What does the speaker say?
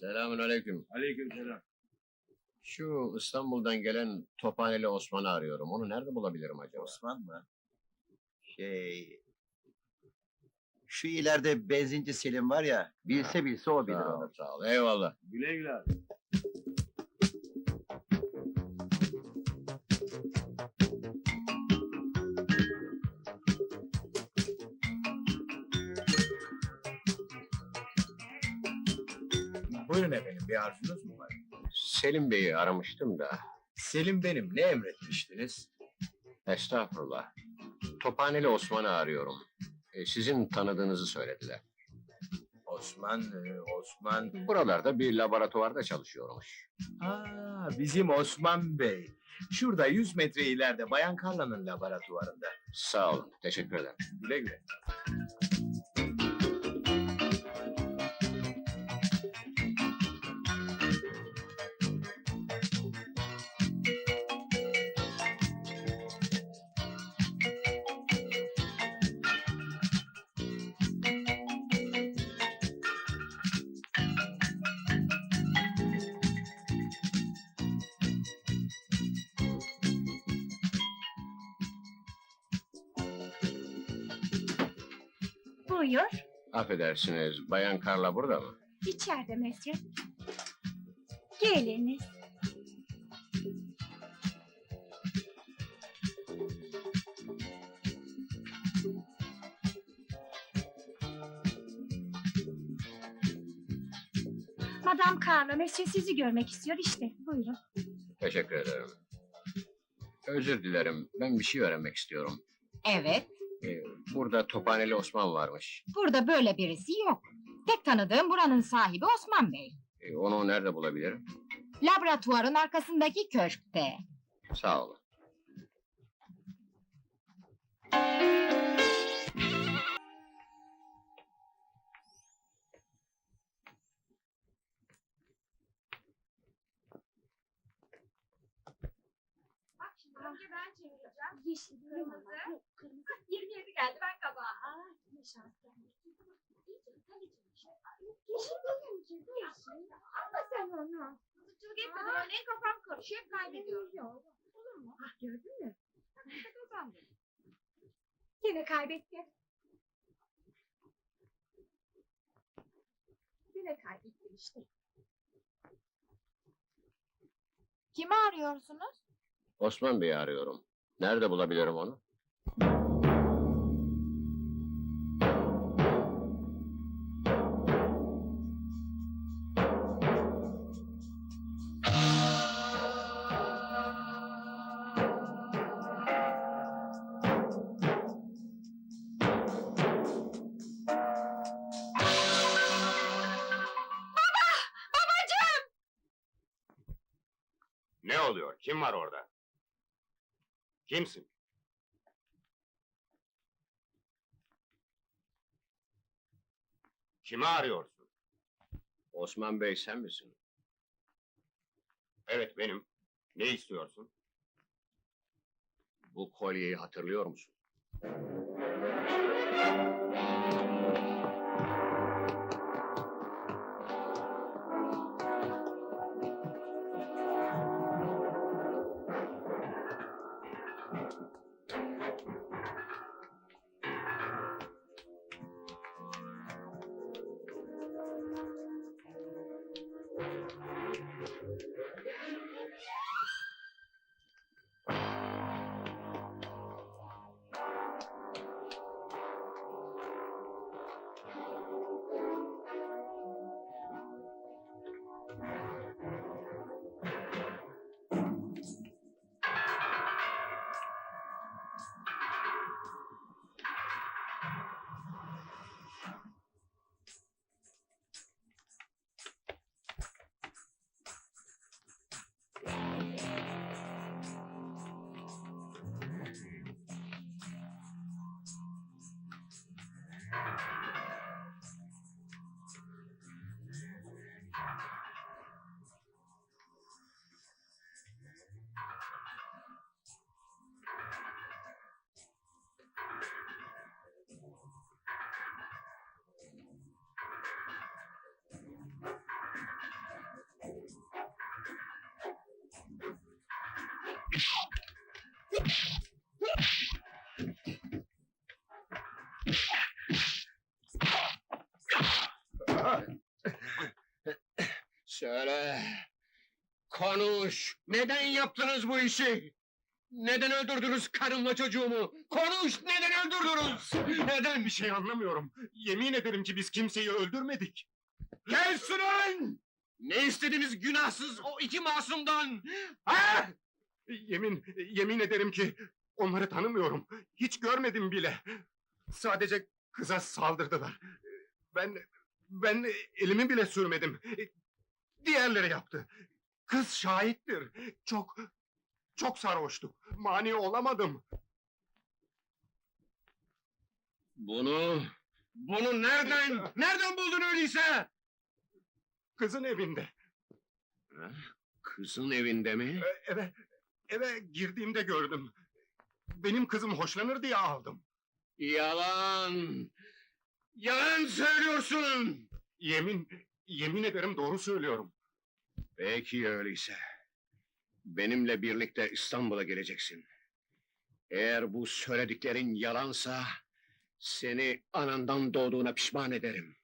Selamun aleyküm. Aleykümselam. Şu İstanbul'dan gelen Tophaneli Osman'ı arıyorum. Onu nerede bulabilirim acaba? Osman mı? Şey... Şu ileride benzinci Selim var ya, bilse bilse o bilir Sağ ol, onu. sağ ol. Eyvallah. Güle güle abi. Buyurun efendim, bir arzunuz mu var? Selim Bey'i aramıştım da. Selim benim, ne emretmiştiniz? Estağfurullah. Tophaneli Osman'ı arıyorum. E, sizin tanıdığınızı söylediler. Osman, e, Osman... Buralarda bir laboratuvarda çalışıyormuş. Aa, bizim Osman Bey. Şurada 100 metre ileride Bayan Karla'nın laboratuvarında. Sağ olun. Teşekkür ederim. Güle güle. Buyur. Affedersiniz. Bayan Karla burada mı? İçeride Mesut. Geliniz. Madam Carla, Mesut sizi görmek istiyor işte. Buyurun. Teşekkür ederim. Özür dilerim. Ben bir şey öğrenmek istiyorum. Evet, E, burada Tophaneli Osman varmış. burada böyle birisi yok. Tek tanıdığım buranın sahibi Osman Bey. E, onu nerede bulabilirim? Laboratuvarın arkasındaki köşkte. Sağ olun. Önce ben çevireceğim. Yeşil, kırmızı. Kırmızı. 27 geldi ben kabağa. Aa, ne şans geldi. Yeşil benimki. Yeşil. Alma sen onu. Tutuculuk etmeden oynayın kafam karışıyor. Kaybediyorum. Olur mu? Ah gördün mü? Kazandım. Yine kaybettim. Yine kaybettim işte. Kimi arıyorsunuz? Osman Bey'i arıyorum. Nerede bulabilirim onu? Ne oluyor? Kim var orada? Kimsin? Kimi arıyorsun? Osman Bey sen misin? Evet benim. Ne istiyorsun? Bu kolyeyi hatırlıyor musun? you Söyle. Konuş. Neden yaptınız bu işi? Neden öldürdünüz karımla çocuğumu? Konuş. Neden öldürdünüz? Neden? Bir şey anlamıyorum. Yemin ederim ki biz kimseyi öldürmedik. Kes ulan! Ne istediniz günahsız o iki masumdan? Ha? Yemin, yemin ederim ki onları tanımıyorum. Hiç görmedim bile. Sadece kıza saldırdılar. Ben, ben elimi bile sürmedim. Diğerleri yaptı. Kız şahittir. Çok, çok sarhoştuk. Mani olamadım. Bunu, bunu nereden, nereden buldun öyleyse? Kızın evinde. Kızın evinde mi? E, Eve, eve girdiğimde gördüm. Benim kızım hoşlanır diye aldım. Yalan! Yalan söylüyorsun! Yemin, yemin ederim doğru söylüyorum. Peki öyleyse. Benimle birlikte İstanbul'a geleceksin. Eğer bu söylediklerin yalansa... ...seni anandan doğduğuna pişman ederim.